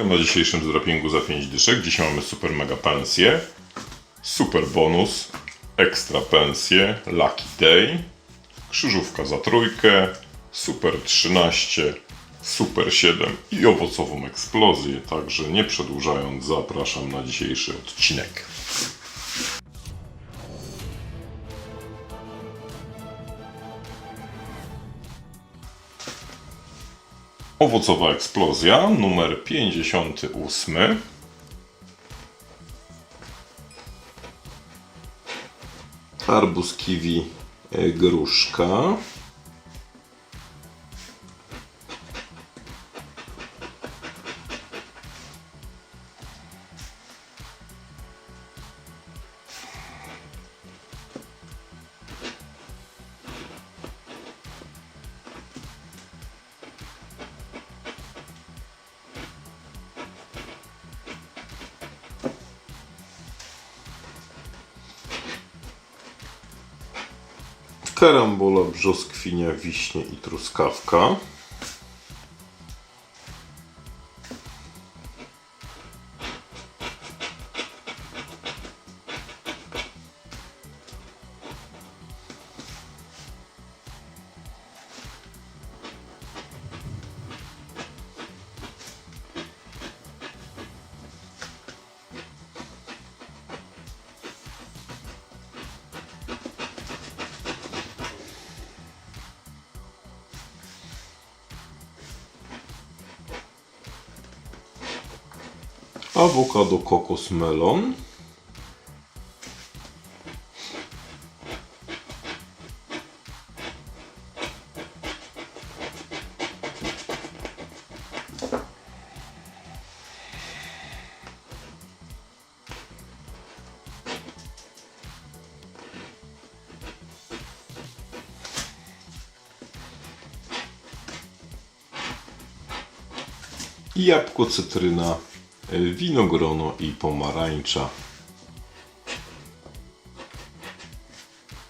Witam na dzisiejszym droppingu za 5 dyszek. Dzisiaj mamy super mega pensję, super bonus, ekstra pensję, lucky day, krzyżówka za trójkę, super 13, super 7 i owocową eksplozję. Także nie przedłużając, zapraszam na dzisiejszy odcinek. Owocowa eksplozja numer 58. Arbuz, kiwi, e, gruszka. Karambola, brzoskwinia, wiśnie i truskawka. Awokado, kokos, melon. Jabłko, cytryna, winogrono i pomarańcza.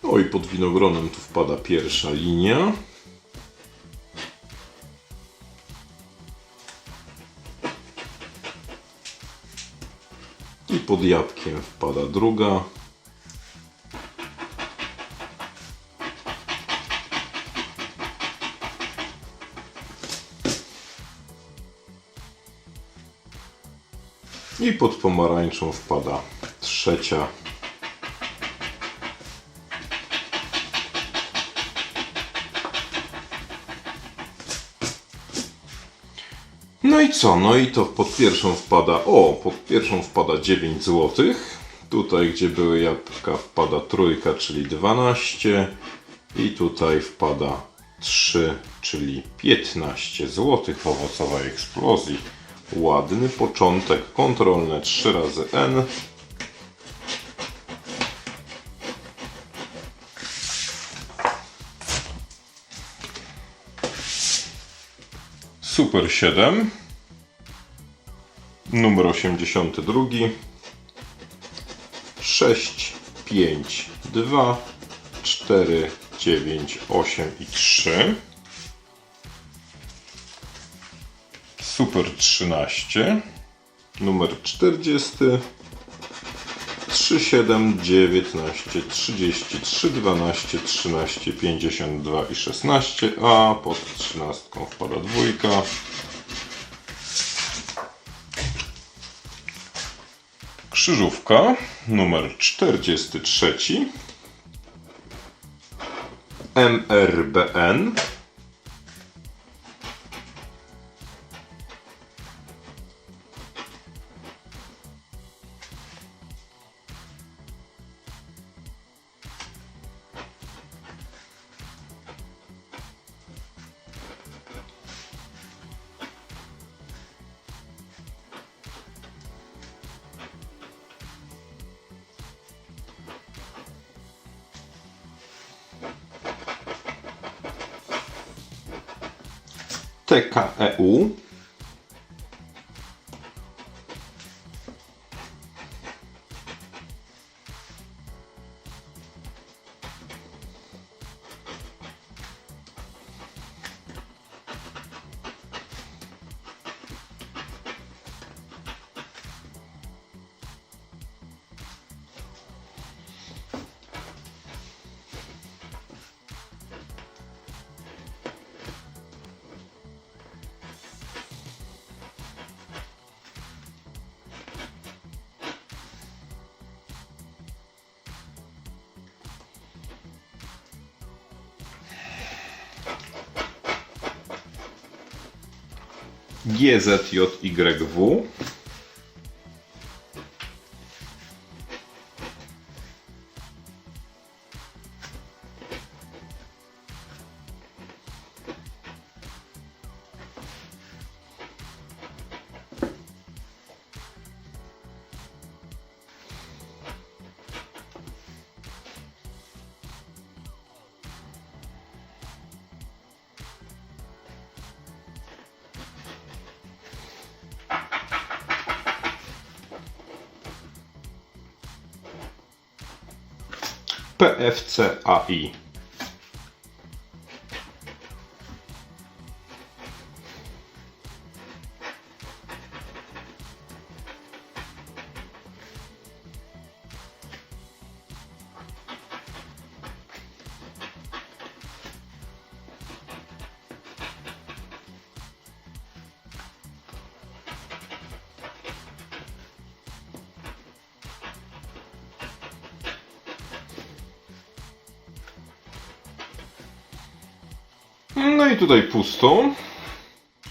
No i pod winogronem tu wpada pierwsza linia. I pod jabłkiem wpada druga. I pod pomarańczą wpada trzecia. No i co? No i to pod pierwszą wpada, o, pod pierwszą wpada 9 zł. Tutaj, gdzie były jabłka, wpada trójka, czyli 12. I tutaj wpada 3, czyli 15 zł w owocowej eksplozji. Ładny początek, kontrolne 3 razy N. Super 7. Numer 82. 6, 5, 2, 4, 9, 8 i 3. Super 13, numer 40, 37, 19, 33, 12, 13, 52 i 16, a pod 13 wpada dwójka. Krzyżówka numer 43, MRBN TKEU. GZJYW. PFCAI. No i tutaj pusto.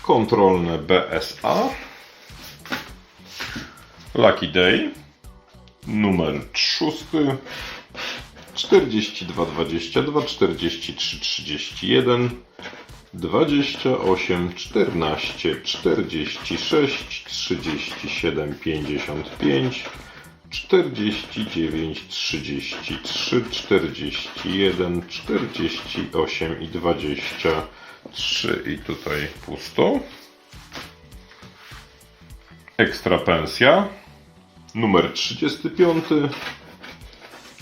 Kontrolne BSA. Lucky Day. Numer 6. 42, 22, 43, 31, 28, 14, 46, 37, 55, 49, 33, 41, 48 i 23 i tutaj pusto. Ekstra pensja. Numer 35.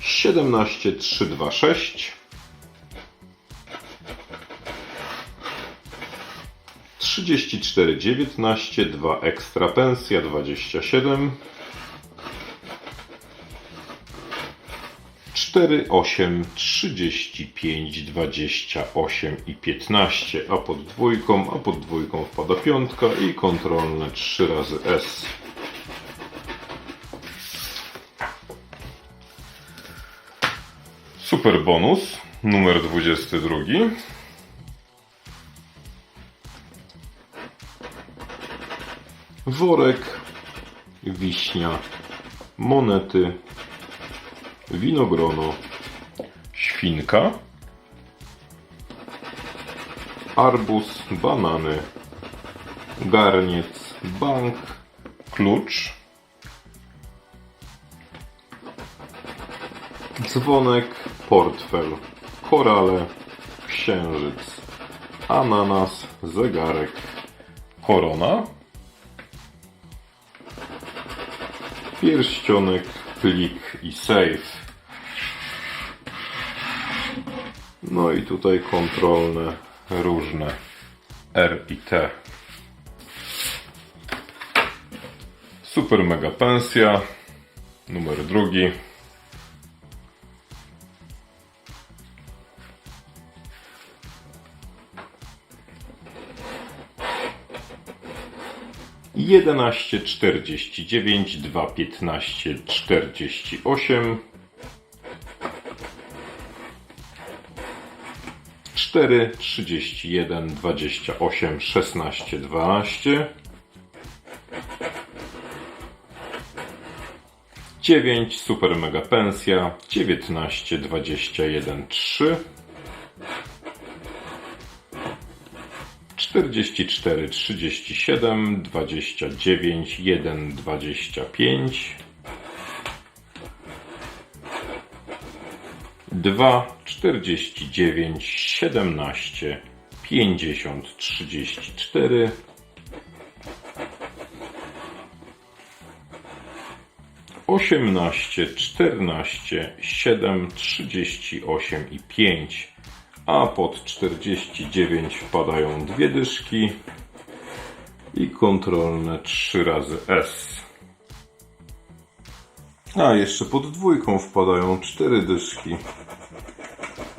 17 326. 34 19 2 ekstra pensja 27 4, 8, 35, 28 i 15, a pod dwójką, a pod dwójką wpada piątka i kontrolne 3 razy S. Super bonus, numer 22. Worek, wiśnia, monety, winogrono, świnka, arbuz, banany, garniec, bank, klucz, dzwonek, portfel, korale, księżyc, ananas, zegarek, korona, pierścionek, plik i safe. No i tutaj kontrolne różne R i T. Super mega pensja. Numer drugi. Jedenaście czterdzieści dziewięć, dwa piętnaście czterdzieści osiem. 4, 31, 28, 16, 12. 9, super mega pensja, 19, 21, 3. 44, 37, 29, 1, 25. 2, 49, 17, 50, 34. Osiemnaście, czternaście, siedem, trzydzieści osiem i pięć, a pod czterdzieści dziewięć wpadają dwie dyszki i kontrolne trzy razy S. A jeszcze pod dwójką wpadają cztery dyszki.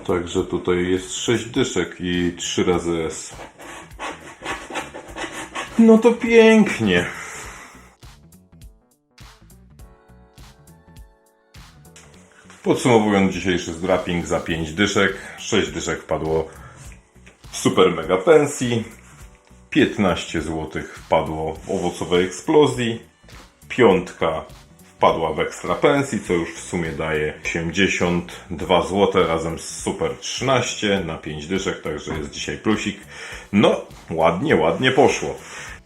Także tutaj jest 6 dyszek i 3 razy S. No to pięknie. Podsumowując dzisiejszy zdraping za 5 dyszek, 6 dyszek padło w super mega pensji. 15 zł wpadło w owocowej eksplozji. Piątka wpadła w ekstra pensji, co już w sumie daje 82 zł razem z super 13 na 5 dyszek, także jest dzisiaj plusik. No, ładnie, ładnie poszło.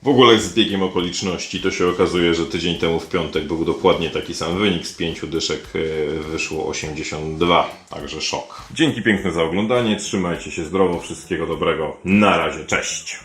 W ogóle z biegiem okoliczności to się okazuje, że tydzień temu w piątek był dokładnie taki sam wynik. Z 5 dyszek e, wyszło 82, także szok. Dzięki piękne za oglądanie, trzymajcie się zdrowo, wszystkiego dobrego. Na razie, cześć!